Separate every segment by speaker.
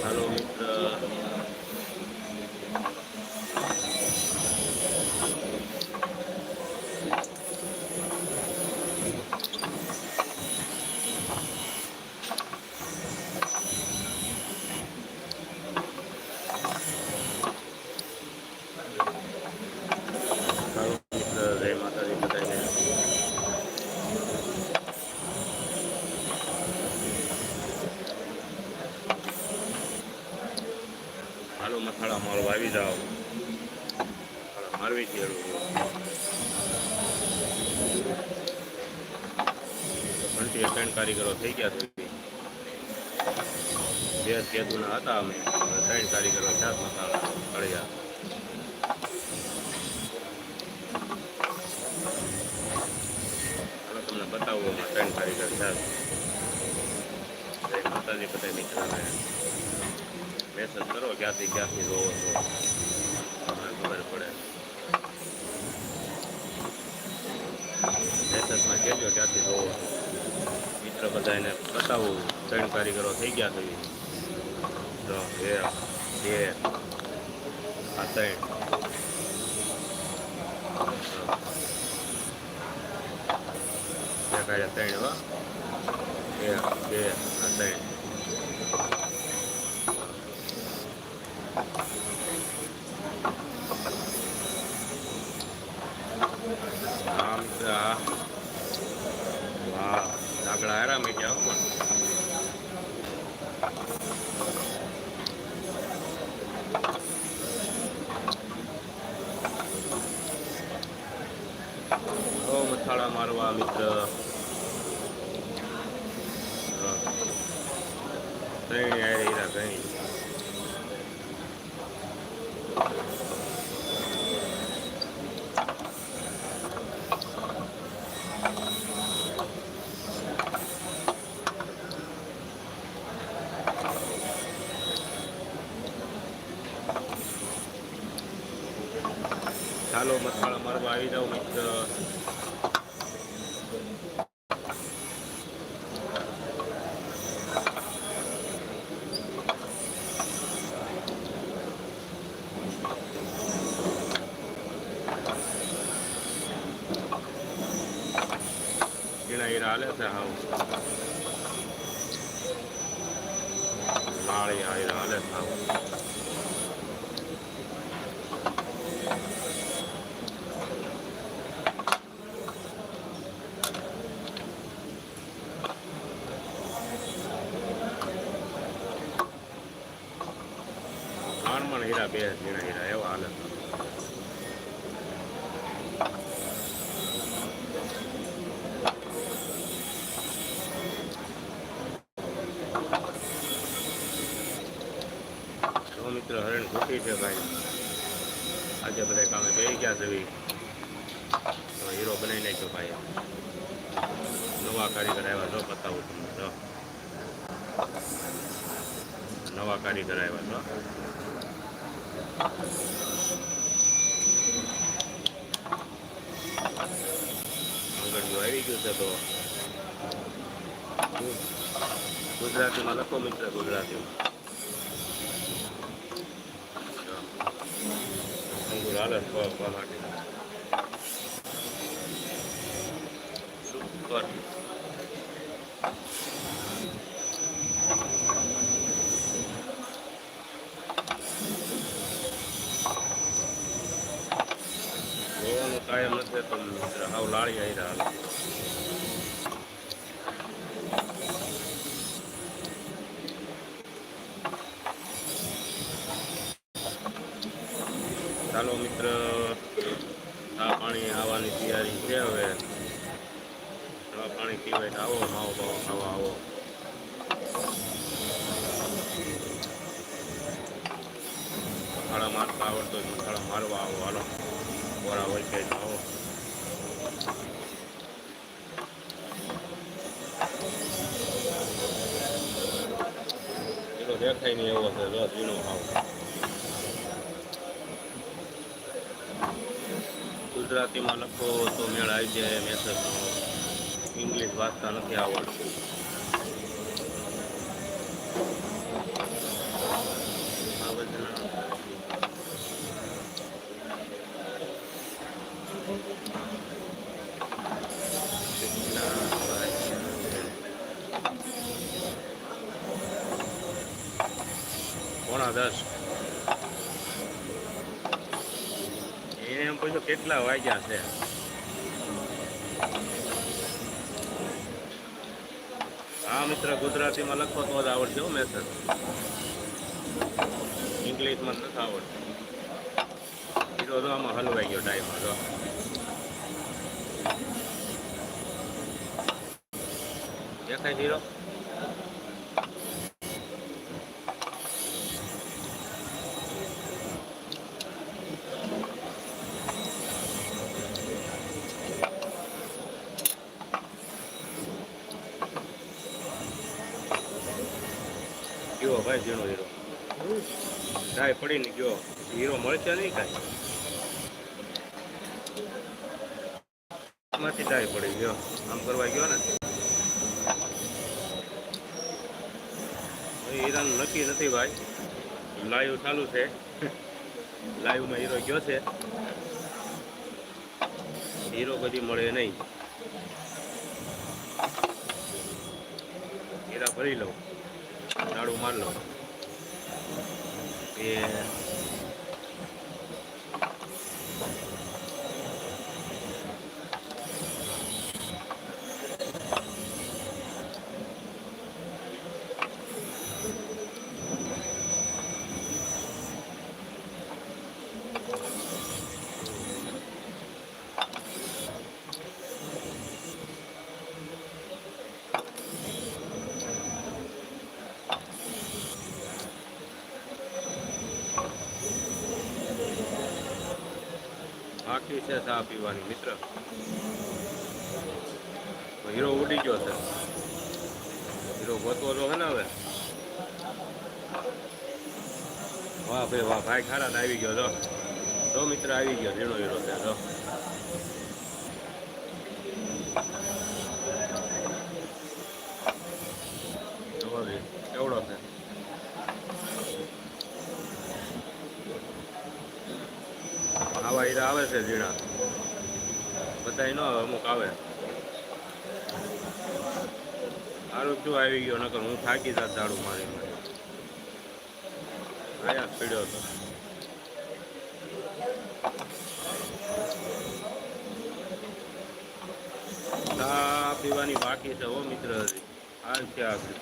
Speaker 1: હાલો મિત્ર હાલો મિત્ર જય માતાજી બધાને હાલો વાવી જાઓ મારવી ખેડું ઘંટી ત્રણ કારીગરો થઈ ગયા છે બે. કેદુના હતા અમે. ત્રણ કારીગરો ચાર મસાલા કળ્યા તમને બતાવો ત્રણ કારીગર જય માતાજી બધા મિત્રોને. મેસેજ કરો, ક્યાંથી ક્યાંથી જોવો છો? ખબર પડે. મેસેજમાં કહેજો ક્યાંથી જોવો છો. મિત્ર બધા એને બતાવું ત્રણ કારીગરો થઈ ગયા છે. તો બે બે, આ ત્રણ. એક ત્રણ એવા બે બે, આ ત્રણ આમ તો આ વાહ લાકડા હારા મેં ક્યાં પણ ઓ મથાળા મારવા મિત્ર હા. ત્રણ હારે હીરા ત્રણ ચાલો મથાળા મારવા આવી જાઓ મિત્ર હીરા હીરા હાલે છે હાવ લાળી હીરા હાલે છે હાવ માણ માણ હીરા બે ઝીણા હીરા એવા હાલે છે તો મિત્ર હરણ ખોટી છે ભાઈ આજે બધા કામે તો હીરો બનાવી નાખ્યો ભાઈ નવા કારીગર આવ્યા જો બતાવું તમને, જો. નવા કારીગર આવ્યા છો. આંગળીઓ આવી ગયું છે તો. ગુજરાતીમાં લખો મિત્ર, ગુજરાતીમાં. અંગુર હાલે છે પગ કાયમ નથી તમને હાવ લાળી આવી રહ્યા પાણી પીવાય આવો માવો બાવો ખાવા આવો. મસાળા મારતા આવડતો હોય તો મસાળા મારવા આવો, હાલો. બોરા હોય કે આવો એનો દેખાય નહીં એવો છે રસ ઝીણો આવો ગુજરાતીમાં લખો તો મેળ આવી જાય મેસેજ ઇંગ્લિશ વાંચતા નથી આવડતું. આ બધા પોણા દસ? એને એમ પૂછ્યું કેટલા વાગ્યા છે? મિત્ર ગુજરાતીમાં લખો તો જ આવડશે હો મેસેજ ઇંગ્લિશમાં નથી આવડતું. બીજો તો આમાં હલવાઈ ગયો ટાઈમ જો. દેખાય હીરો ગયો ભાઈ ઝીણો હીરો ડાય પડીને ગયો. હીરો મળશે નહીં કાંઈ? માંથી ડાય પડી ગયો. આમ કરવા ગયો ને? હીરાનું નક્કી નથી ભાઈ. લાઈવ ચાલુ છે. લાઈવમાં હીરો ગયો છે. હીરો કદી મળે નહીં. હીરા ભરી લઉં. ઝાડુ બાકી છે ચા પીવાની, મિત્ર? હીરો ઉડી ગયો છે. હીરો ગોતવો તો હે ને હવે? વાહ ભાઈ વાહ, ભાઈ ખારા આવી ગયો તો જો મિત્ર, આવી ગયો, ઝીણો હીરો છે, જો જુઓ ભાઈ, કેવડો છે આવા છે ઝીણા. બધા ન અમુક આવે. સારું શું આવી ગયો, નકર હું થાકી જાત ઝાડું મારી મારી. આયા પીડ્યો હતો. ચા પીવાની બાકી છે હો મિત્ર હજી. હાલ છે આગળ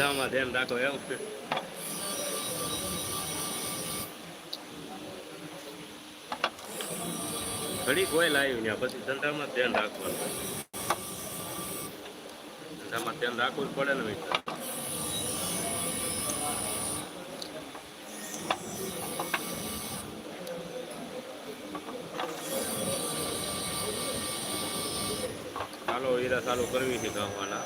Speaker 1: ધંધામાં ધ્યાન રાખો એવું ઘડીક ઘડી કોઈ લાવ્યું ત્યાં પછી ધંધામાં ધ્યાન રાખવાનું. ધંધામાં ધ્યાન રાખવું જ પડે ને મિત્ર ચાલો, હીરા ચાલુ કરવી છે ગામવાના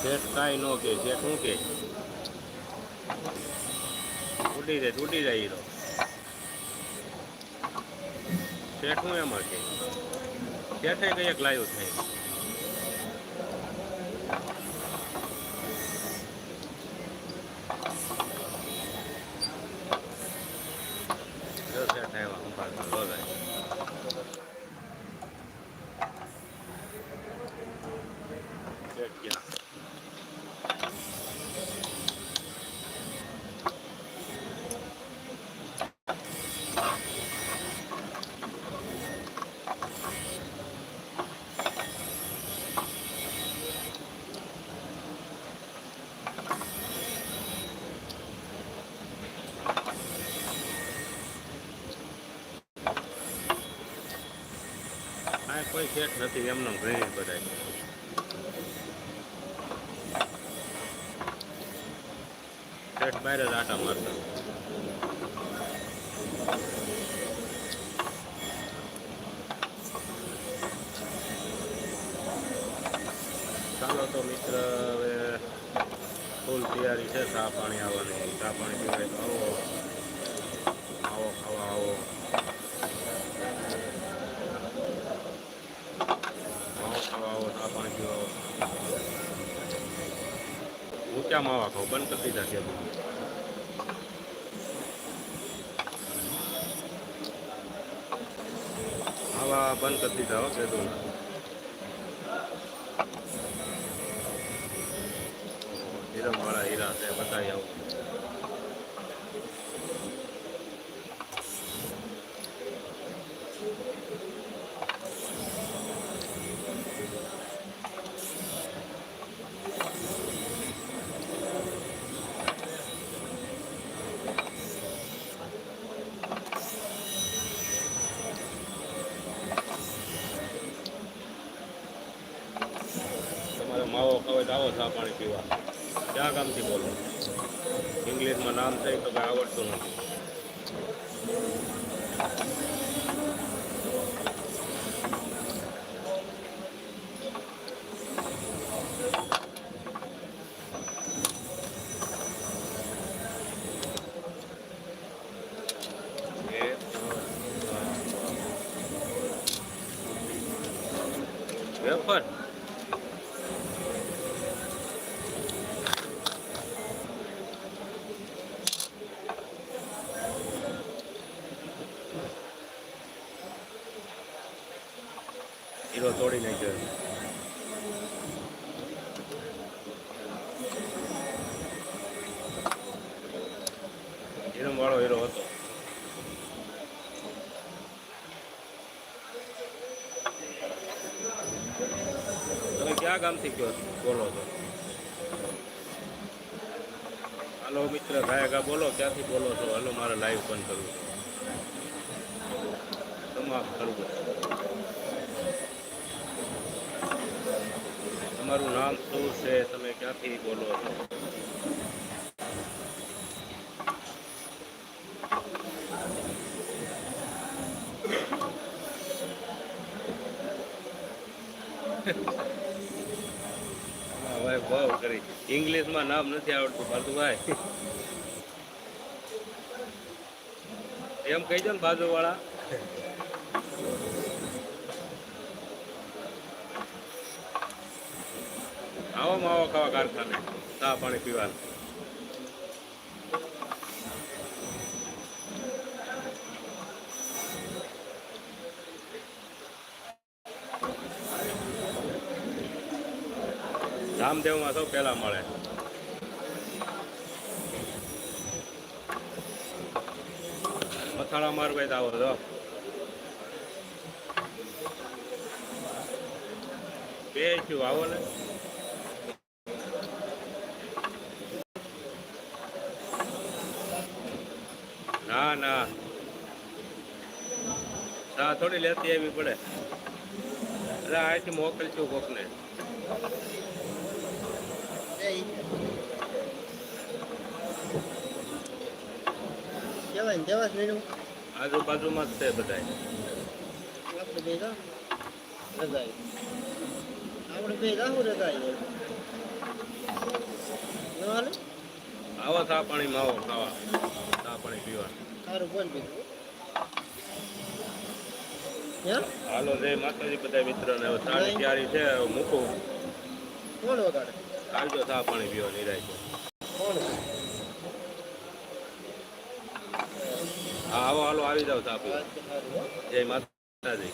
Speaker 1: શેઠ કાંઈ ન કે શેઠ શું કે તૂટી જાય તૂટી જાય હીરો. શેઠ શું એમાં કે શેઠે કઈ એક લાવ્યું થાય જો કોઈ નથી, એમનો ઘણી બધા શેઠ બહાર જ આટા મારતા. ચાલો તો મિત્ર, હવે ફૂલ તૈયારી છે, ચા પાણી આવવાની. ચા પાણી પીવાય તો આવો આવો ખાવા આવો માવો ખાવા આવો ચા પાણી પીવા આવો ઊંચા માવા ખાવ? બંધ કરી દીધા છે. માવા બંધ કરી દીધા હો કીધું હીરમ વાળા હીરા છે, બતાવી આવું તમારે ખાવે આવો ચા પાણી પીવા. ક્યાં ગામથી બોલો? ઇંગ્લિશમાં નામ છે તો કાંઈ આવડતું નથી એ, વેફર હીરો તોડી નાખ્યો હીરો વાળો હીરો હતો તમે ક્યાં ગામથી બોલો છો હાલો મિત્ર ગાયકા બોલો, ક્યાંથી બોલો છો? હાલો, મારે લાઈવ પણ કરવું સમાપ્ત કરવું તમારું નામ શું છે? તમે ક્યાંથી બોલો છો? Thank ભાઈ બહુ કરી. ઇંગ્લિશમાં નામ નથી આવડતું ભારતુભાઈ એમ કહીજો ને બાજુવાળા. આવો માવો ખાવા કારખાને, ચા પાણી પીવાનું. રામદેવમાં સૌ પહેલા મળે. મથાળા માર ભાઈ તો આવો તો બે છું આવો ને. ના ના. ના, થોડી લેતી આવી પડે. એટલે અહીંથી મોકલશું કોકને.
Speaker 2: કેવાય ને દેવાસ મેળવું
Speaker 1: આજુબાજુમાં જ છે બધા
Speaker 2: આપણે બે જા રજાઈ આપણે બે જાહું રજાઈ ન હાલે?
Speaker 1: આવો ચા પાણીમાં આવો ખાવા. સા પાણી પીવા.
Speaker 2: સારું બોલ બીજું.
Speaker 1: હાલો જય માતાજી બધા મિત્રોને. હવે ચાની તૈયારી છે મૂકું.
Speaker 2: કોણ વગાડે?
Speaker 1: આવજો સા પાણી પીવા નિરાય
Speaker 2: કોણ?
Speaker 1: આવો હાલો આવી જાવ
Speaker 2: સારું
Speaker 1: જય માતાજી.